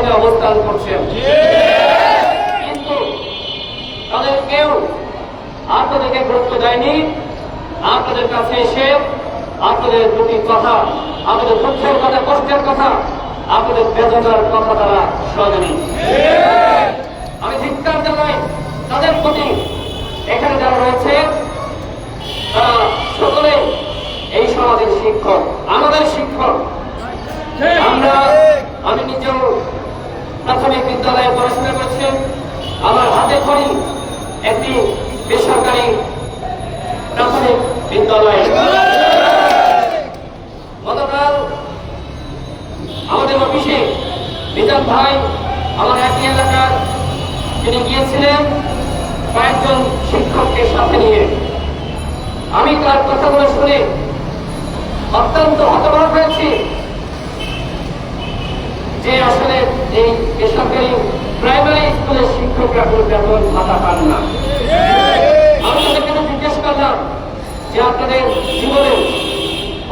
অধীনে অবস্থান করছেন কিন্তু তাদের কেউ আপনাদেরকে গুরুত্ব দেয়নি। আপনাদের কাছে এসে আপনাদের দুটি কথা আপনাদের দুঃখের কথা, কষ্টের কথা আপনাদের বেদনার কথা তারা শোনেনি। আমি ধিক্কার জানাই, তাদের প্রতি এখানে যারা রয়েছে, তারা সকলে এই সমাজের শিক্ষক আমাদের শিক্ষক আমরা আমি নিজেও প্রাথমিক বিদ্যালয়ে পড়াশোনা করছি আমার হাতে খড়ি একটি বেসরকারি প্রাথমিক বিদ্যালয়ে গতকাল আমাদের অফিসে বিজান ভাই, আমার একই এলাকার তিনি গিয়েছিলেন কয়েকজন শিক্ষককে সাথে নিয়ে। আমি তার কথাগুলো শুনে অত্যন্ত হতবাক হয়েছি যে আসলে এই বেসরকারি প্রাইমারি স্কুলের শিক্ষকরা কোনো বেতন ভাতা পান না। আমি তাদেরকে জিজ্ঞেস করলাম যে আপনাদের জীবনে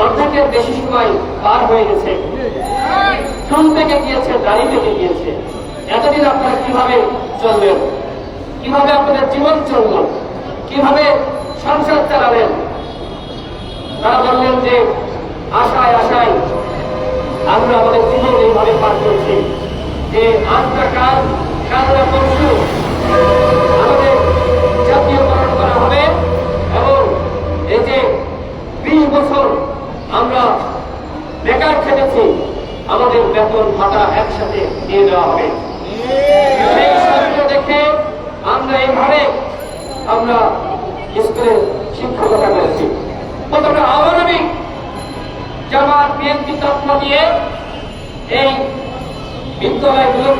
অর্ধেকের বেশি সময় পার হয়ে গেছে। চুল পেকে গিয়েছে, দাড়ি পেকে গিয়েছে। এতদিন আপনারা কীভাবে চলবেন? কীভাবে আপনাদের জীবন চলল? কীভাবে সংসার চালাবেন তারা বললেন যে, আশায় আশায় আমরা আমাদের জীবন এইভাবে পার করছি। যে আজটা কাল কালরা পরশু, আমাদের জাতীয়করণ করা হবে এবং এই যে বিশ বছর আমরা বেকার খেটেছি আমাদের বেতন ভাতা একসাথে দিয়ে দেওয়া হবে সেই স্বপ্ন দেখে আমরা এইভাবে আমরা স্কুলে শিক্ষকতা করেছি কতটা অমানবিক জামাত বিএনপি তত্ত্ব দিয়ে এই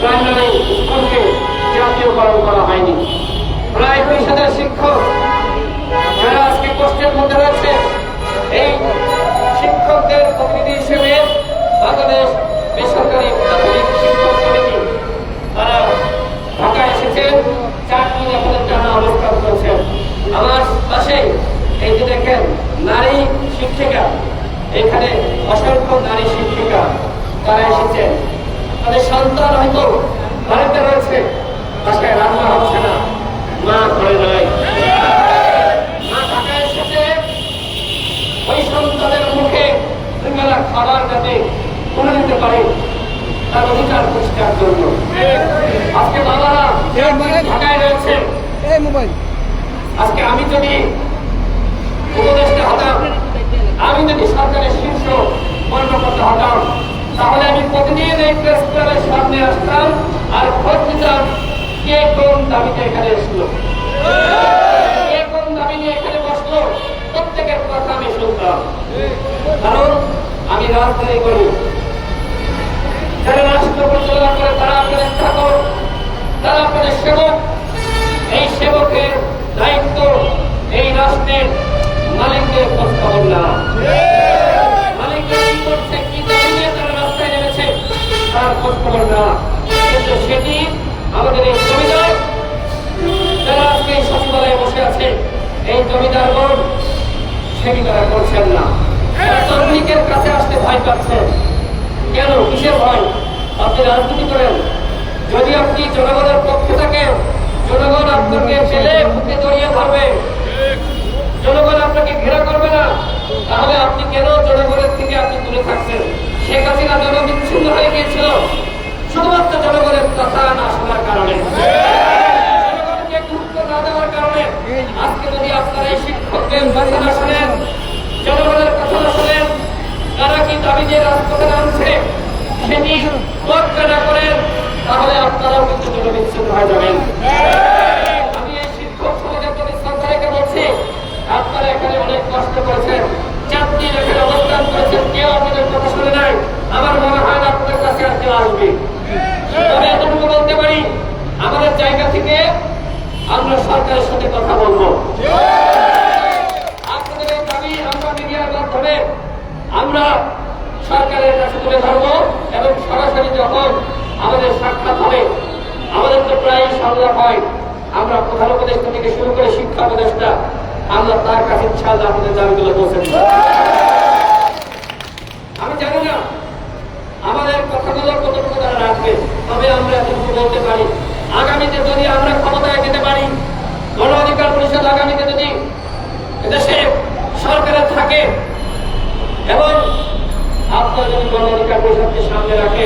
প্রাইমারি স্কুলকে জাতীয়করণ করা হয়নি। প্রায় বিশ শিক্ষক যারা আজকে কষ্টের মধ্যে রয়েছে, এই শিক্ষকদের প্রতিনিধি হিসেবে বাংলাদেশ বেসরকারি শিক্ষক সমিতি তারা ঢাকায় এসেছেন চাকরি আপনাদের জানা অবস্থান করছেন আমার পাশে এই যে দেখেন নারী শিক্ষিকা এখানে অসংখ্য নারী শিক্ষিকা তারা এসেছেন তাদের সন্তান হয়তো বাড়িতে রয়েছে বাসায় রান্না হচ্ছে না মা ঘরে নয় মা ঢাকায় এসেছে ওই সন্তানের মুখে খাবার যাতে তুলে দিতে পারে তার অধিকার প্রতিষ্ঠার জন্য আজকে বাবারা ঢাকায় রয়েছে আজকে আমি যদি উপদেষ্টা হতাম, আমি যদি সরকারের শীর্ষ কর্মকর্তা হতাম, তাহলে আমি প্রতিদিন এই প্রেস ক্লাবের সামনে আসতাম আর খোঁজ নিতাম কে কোন দাবিতে এখানে এসলো। কে কোন দাবি নিয়ে এখানে বসল, প্রত্যেকের কথা আমি শুনতাম। আমি রাজধানী করি যারা রাষ্ট্র পরিচালনা করে, তারা আপনাদের ঠাকুর তারা আপনাদের সেবক, এই সেবকের দায়িত্ব এই রাষ্ট্রের মালিকদের খোঁজ আপনি রাজনীতি করেন। যদি আপনি জনগণের পক্ষে থাকেন জনগণ আপনাকে ফেলে বুকে জড়িয়ে ধরবে জনগণ আপনাকে ঘেরা করবে না, তাহলে আপনি কেন জনগণের থেকে আপনি দূরে থাকছেন? শেখ হাসিনা জনবিচ্ছিন্ন হয়ে গিয়েছিল। শুধুমাত্র জনগণের কথা না শোনার কারণে জনগণকে গুরুত্ব না দেওয়ার কারণে আজকে যদি আপনারা এই শিক্ষকদের কথা না শোনেন জনগণের কথা না শোনেন তারা কি দাবি নিয়ে রাজপথে নামছে সেটি তোয়াক্কা না করেন তাহলে আপনারাও কিন্তু জনবিচ্ছিন্ন হয়ে যাবেন আমি এই শিক্ষক সমাজের প্রতি শ্রদ্ধা রেখে বলছি আপনারা এখানে অনেক কষ্ট করেছেন চাকরি এখানে অবস্থান করেছেন কেউ আপনাদের কথা শুনে নাই আমার মনে হয় না আপনাদের কাছে আর কেউ আসবে আমরা সরকারের সাথে কথা বলব আপনাদের এই দাবি আমরা মিডিয়ার মাধ্যমে আমরা সরকারের কাছে তুলে ধরবো এবং সরাসরি যখন আমাদের সাক্ষাৎ হবে আমাদের সংলাপ হয়, আমরা প্রধান উপদেষ্টা থেকে শুরু করে শিক্ষা উপদেষ্টা, আমরা তার কাছে ইনশাআল্লাহ আমাদের দাবিগুলো দিব। আমি জানি না আমাদের কথাগুলো কতটুকু তারা রাখবে, তবে আমরা এতটুকু বলতে পারি। আগামীতে যদি আমরা ক্ষমতায় যেতে পারি, গণ অধিকার পরিষদ আগামীতে যদি এদেশে সরকারে থাকে এবং আপনার যদি গণ অধিকার পরিষদকে সামনে রাখে,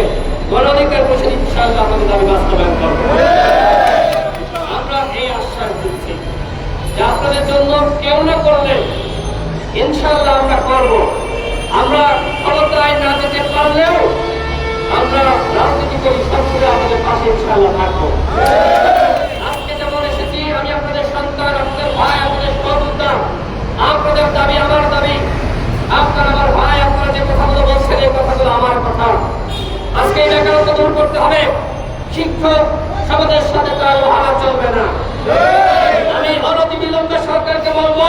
গণ অধিকার পরিষদ ইনশাআল্লাহ আমাদের দাবি বাস্তবায়ন করবে। আপনাদের জন্য কেউ না করলে ইনশাল্লাহ আমরা করব। আমরা ক্ষমতায় না যেতে পারলেও আমরা রাজনীতি করি সবসময় আমাদের পাশে ইনশাল্লাহ থাকব। আজকে আমি আপনাদের সন্তান, আপনাদের ভাই, আপনাদের দাবি, আমার দাবি, আপনার আমার ভাই, আপনারা যে আমার কথা। আজকে করতে হবে। শিক্ষক সমাজের সাথে তার ভাড়া চলবে না আমি অনতি বিলম্বে সরকারকে বলব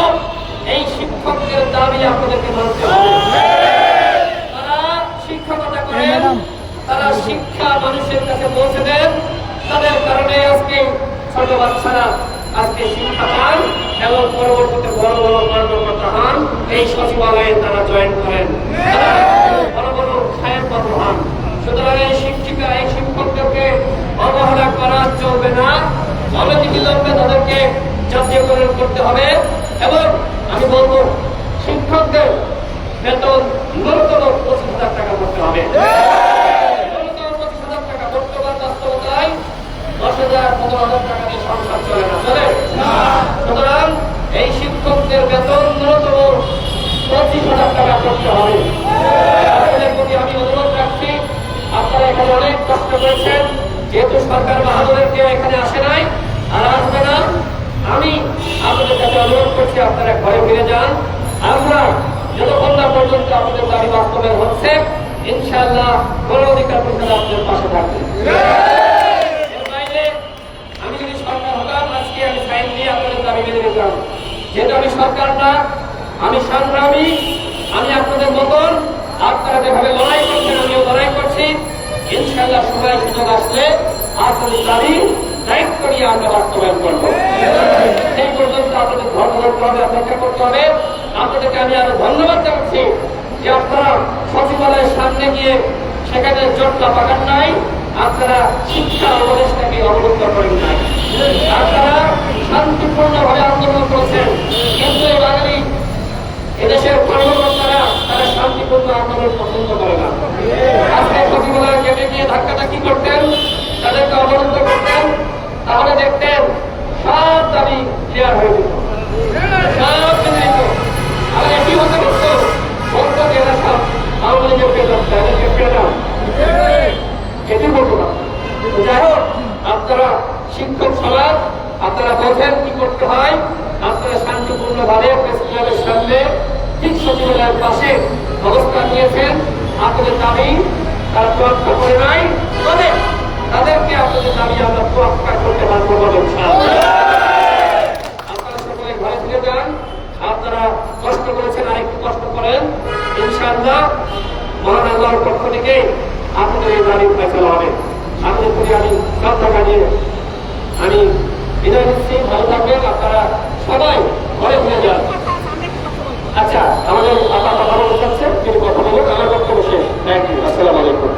এই শিক্ষকদের দাবি আপনাদেরকে মানতে হবে। তারা শিক্ষকতা করেন তারা শিক্ষা মানুষের কাছে পৌঁছে দেন। তাদের কারণে আজকে ছোট বাচ্চারা আজকে শিক্ষা পান এবং পরবর্তীতে বড় বড় কর্মকর্তা হন। এই সচিবালয়ে তারা জয়েন করেন। বড় বড় সাহেব পদ হন। সুতরাং এই শিক্ষিকা এই শিক্ষকদেরকে অবহেলা করা চলবে না। অনতি বিলম্বে তাদেরকে জাতীয়করণ করতে হবে। এবং আমি বলব বেতন ন্যূনতম পঁচিশ হাজার টাকা করতে হবে। ন্যূনতম পঁচিশ হাজার টাকা বর্তমান বাস্তবতায় দশ হাজার পনেরো হাজার টাকা দিয়ে সংসার চলে না চলে? সুতরাং এই শিক্ষকদের বেতন ন্যূনতম পঁচিশ হাজার টাকা করতে হবে আপনাদের প্রতি আমি অনুরোধ রাখছি আপনারা এখানে অনেক কষ্ট করেছেন যেহেতু সরকার বাহাদুরের কেউ এখানে আসে নাই আর আসবে না আমি আপনাদের কাছে অনুরোধ করছি আপনারা ঘরে ফিরে যান আমরা যতক্ষণ না পর্যন্ত আপনাদের দাবি বাস্তবায়ন হচ্ছে ইনশাআল্লাহ অধিকার পরিষদ পাশে থাকবে। আমি আপনাদের মতন লড়াই করছেন, আমিও লড়াই করছি। ইনশাআল্লাহ সময় সুযোগ আসলে আপনাদের দাবি দায়িত্ব নিয়ে আমরা সেই পর্যন্ত আপনাদের ধরতে অপেক্ষা করতে হবে। আপনাদেরকে আমি আরও ধন্যবাদ জানাচ্ছি যে আপনারা সচিবালয়ের সামনে গিয়ে সেখানে জটলা পাকান নাই, আপনারা শিক্ষা উপদেশটাকে অবগত করেন নাই। আপনারা শান্তিপূর্ণভাবে আন্দোলন করেছেন, কিন্তু বাঙালি এদেশের কর্মকর্তারা তারা শান্তিপূর্ণ আন্দোলন পছন্দ করে না। আজকে সচিবালয় গেটে গিয়ে ধাক্কাধাক্কি করতেন? তাদেরকে অবরুদ্ধ করতেন? তাহলে দেখতেন সব দাবি ক্লিয়ার হয়ে সচিবালয়ের পাশে অবস্থান নিয়েছেন আপনাদের দাবি, তারা তোয়াক্কা করে নাই। তবে তাদেরকে আপনাদের দাবি আমরা তোয়াক্কা করতে পারব বলে আপনারা সকলে ঘরে ফিরে যান। আপনারা কষ্ট করেছেন কষ্ট করেন। ইনশাআল্লাহ পক্ষ থেকে আপনাদের এই দাবি ফেসলা হবে। আপনাদের প্রতি আমি আমি বিদায় নিচ্ছি। ভালো থাকবেন। আপনারা সবাই ঘরে ফিরে যান। আচ্ছা আমাদের আপনার কথা বলতে চাচ্ছেন কিন্তু কথা বলবেন আমার বক্তব্য শেষ। থ্যাংক ইউ আসসালামু আলাইকুম।